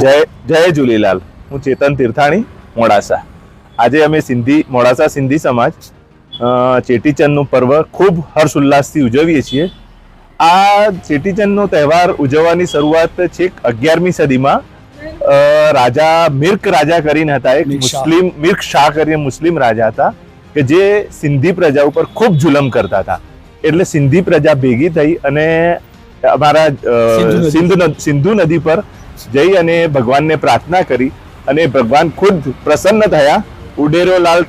જય જય ઝૂલેલાલ હું ચેતન તીર્થાણી મોડાસા. આજે અમે સિંધી મોડાસા સિંધી સમાજ ચેટીચંદનું પર્વ ખૂબ હર્ષ ઉલ્લાસથી ઉજવીએ છીએ. આ ચેટીચંદનો તહેવાર ઉજવવાની શરૂઆત છેક અગિયારમી સદીમાં રાજા મિર્ક રાજા કરીને હતા. એક મુસ્લિમ મિર્ક શાહ કરીને મુસ્લિમ રાજા હતા કે જે સિંધી પ્રજા ઉપર ખૂબ જુલમ કરતા હતા. એટલે સિંધી પ્રજા ભેગી થઈ અને અમારા સિંધુ સિંધુ નદ- સિંધુ નદી પર જઈ અને ભગવાનને પ્રાર્થના કરી અને ભગવાન ખુદ પ્રસન્ન થયા. ઉડેરોલાલ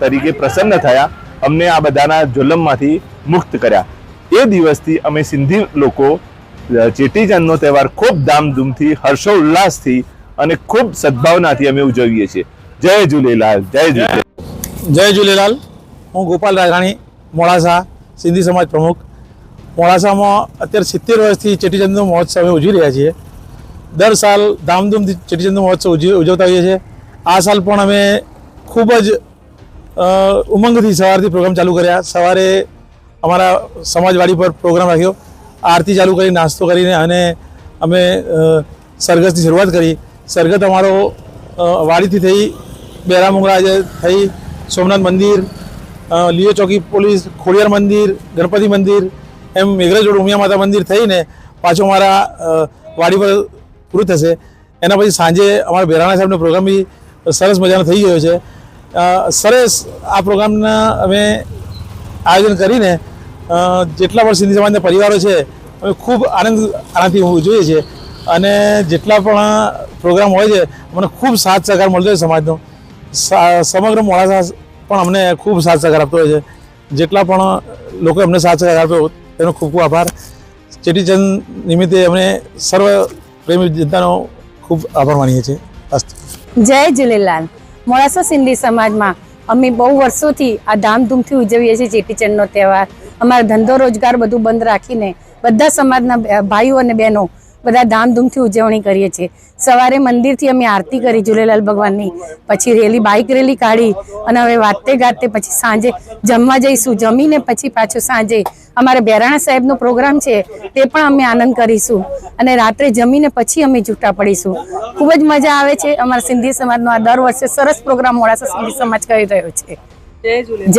તરીકે પ્રસન્ન થયા. અમને આ બધાના જુલમમાંથી મુક્ત કર્યા. એ દિવસથી અમે સિંધી લોકો ચેટીચંદનો તહેવાર ખૂબ ધામધૂમથી, હર્ષોલ્લાસથી અને ખૂબ સદભાવનાથી અમે ઉજવીએ છીએ. જય ઝૂલેલાલ જય ઝૂલેલાલ. જય ઝૂલેલાલ. હું ગોપાલ રાઘાણી મોડાસા સિંધી સમાજ પ્રમુખ. મોડાસામાં અત્યારે સિત્તેર વર્ષથી ચેટીચંદનો મહોત્સવ અમે ઉજવી રહ્યા છીએ. દર સાલ ધામધૂમથી ચેટીચંદ મહોત્સવ ઉજવી ઉજવતા હોઈએ છીએ. આ સાલ પણ અમે ખૂબ જ ઉમંગથી સવારથી પ્રોગ્રામ ચાલુ કર્યા. સવારે અમારા સમાજવાડી પર પ્રોગ્રામ રાખ્યો. આરતી ચાલુ કરી નાસ્તો કરીને અને અમે અ, સરઘસની શરૂઆત કરી. સરઘસ અમારો વાડીથી થઈ બેરામુંગળા આજે થઈ સોમનાથ મંદિર લીઓ ચોકી પોલીસ ખોડિયાર મંદિર ગણપતિ મંદિર એમ મેઘરજ રોડ ઉમિયા માતા મંદિર થઈને પાછો અમારા વાડી પર પૂરું થશે. એના પછી સાંજે અમારા બેરાણા સાહેબનો પ્રોગ્રામ બી સરસ મજાનો થઈ ગયો છે. સરસ આ પ્રોગ્રામના અમે આયોજન કરીને જેટલા પણ સિંધી સમાજના પરિવારો છે, અમે ખૂબ આનંદ આનાથી જોઈએ છીએ અને જેટલા પણ પ્રોગ્રામ હોય છે, અમને ખૂબ સાથ સહકાર મળતો હોય સમાજનો. સમગ્ર મોડાસા પણ અમને ખૂબ સાથ સહકાર આપતો હોય છે. જેટલા પણ લોકોએ અમને સાથ સહકાર આપ્યો તેનો ખૂબ ખૂબ આભાર. ચેટીચંદ નિમિત્તે અમને સર્વ પ્રેમી જનતાનો ખૂબ આભાર માનીએ છીએ. જય ઝૂલેલાલ મોડાસા સિંધી સમાજમાં અમે બહુ વર્ષોથી આ ધામધૂમથી ઉજવીએ છીએ ચેટીચંડનો તહેવાર. અમારો ધંધો, રોજગાર બધું બંધ રાખીને બધા સમાજના ભાઈઓ અને બહેનો બધા ધામધૂમથી ઉજવણી કરીએ છીએ. સવારે મંદિરથી અમે આરતી કરી ઝૂલેલાલ ભગવાનની, પછી રેલી બાઇક રેલી કાઢી અને હવે વાતે ગાતે પછી સાંજે જમવા જઈશું. જમીને પછી પાછું સાંજે અમારે બેરાણા સાહેબનો પ્રોગ્રામ છે, તે પણ અમે આનંદ કરીશું. અને રાત્રે જમીને પછી અમે છૂટા પડીશું. ખૂબ જ મજા આવે છે. અમારા સિંધી સમાજનો આ દર વર્ષે સરસ પ્રોગ્રામ મોડાસા સિંધી સમાજ કરી રહ્યો છે. જય ઝૂલેલાલ.